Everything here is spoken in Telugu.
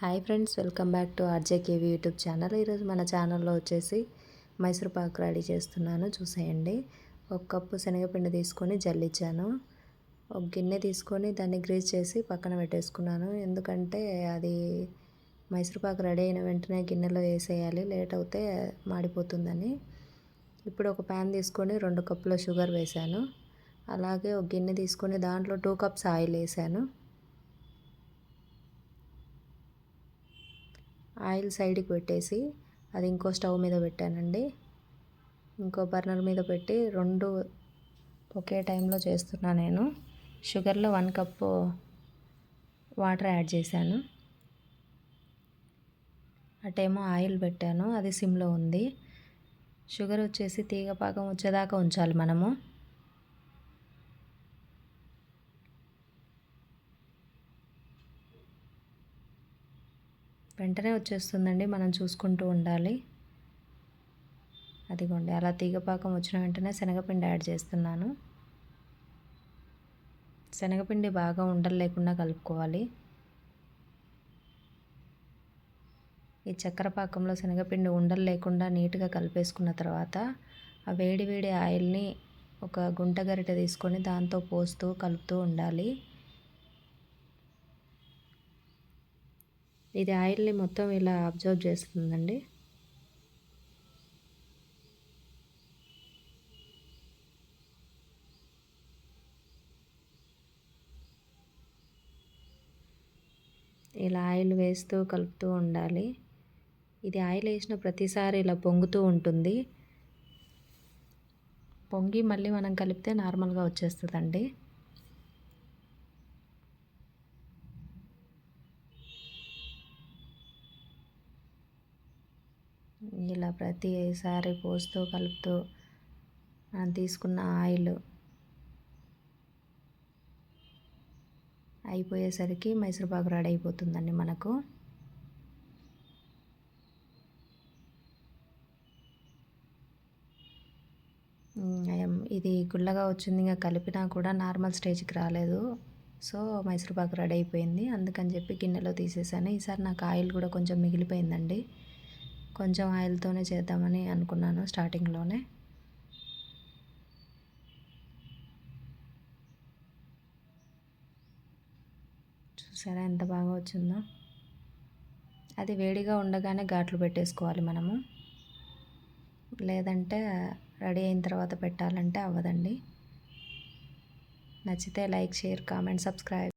Hi friends welcome back to RJKV YouTube channel. ఈరోజు మన ఛానల్లో వచ్చేసి మైసూర్ పాక్ రెడీ చేస్తున్నాను చూసేయండి. ఒక కప్పు శనగపిండి తీసుకొని జల్లిచ్చాను. ఒక గిన్నె తీసుకొని దాన్ని గ్రీజ్ చేసి పక్కన పెట్టేసుకున్నాను. ఎందుకంటే అది మైసూర్ పాక్ రెడీ అయిన వెంటనే గిన్నెలో వేసేయాలి లేట్ అవుతే మాడిపోతుందని. ఇప్పుడు ఒక ప్యాన్ తీసుకొని రెండు కప్పుల షుగర్ వేశాను. అలాగే ఒక గిన్నె తీసుకొని దాంట్లో టూ కప్స్ ఆయిల్ వేసాను ఆయిల్ సైడ్కి పెట్టేసి అది ఇంకో స్టవ్ మీద పెట్టానండి. ఇంకో బర్నర్ మీద పెట్టి రెండు ఒకే టైంలో చేస్తున్నా నేను. షుగర్లో వన్ కప్పు వాటర్ యాడ్ చేశాను. అటేమో ఆయిల్ పెట్టాను. అది సిమ్లో ఉంది. షుగర్ వచ్చేసి తీగ పాకం వచ్చేదాకా ఉంచాలి మనము. వెంటనే వచ్చేస్తుందండి మనం చూసుకుంటూ ఉండాలి. అదిగోండి అలా తీగపాకం వచ్చిన వెంటనే శనగపిండి యాడ్ చేస్తున్నాను. శనగపిండి బాగా ఉండలు లేకుండా కలుపుకోవాలి. ఈ చక్కెర పాకంలో శనగపిండి ఉండలు లేకుండా నీట్గా కలిపేసుకున్న తర్వాత ఆ వేడి వేడి ఆయిల్ని ఒక గుంట గరిటె తీసుకొని దాంతో పోస్తూ కలుపుతూ ఉండాలి. ఇది ఆయిల్ని మొత్తం ఇలా అబ్జర్వ్ చేస్తుందండి. ఇలా ఆయిల్ వేస్తూ కలుపుతూ ఉండాలి. ఇది ఆయిల్ వేసిన ప్రతిసారి ఇలా పొంగుతూ ఉంటుంది. పొంగి మళ్ళీ మనం కలిపితే నార్మల్గా వచ్చేస్తుందండి. ఇలా ప్రతిసారి పోస్తూ కలుపుతూ మనం తీసుకున్న ఆయిల్ అయిపోయేసరికి మైసూర్పాకు రెడీ అయిపోతుందండి మనకు. ఇది గుల్లగా వచ్చింది ఇంకా కలిపినా కూడా నార్మల్ స్టేజ్కి రాలేదు. సో మైసూర్పాకు రెడీ అయిపోయింది. అందుకని చెప్పి గిన్నెలో తీసేసాను. ఈసారి నాకు ఆయిల్ కూడా కొంచెం మిగిలిపోయిందండి. కొంచెం ఆయిల్తోనే చేద్దామని అనుకున్నాను స్టార్టింగ్లోనే. చూసారా ఎంత బాగా వచ్చిందో? అది వేడిగా ఉండగానే ఘాట్లు పెట్టేసుకోవాలి మనము. లేదంటే రెడీ అయిన తర్వాత పెట్టాలంటే అవ్వదండి. నచ్చితే లైక్ షేర్ కామెంట్ సబ్స్క్రైబ్.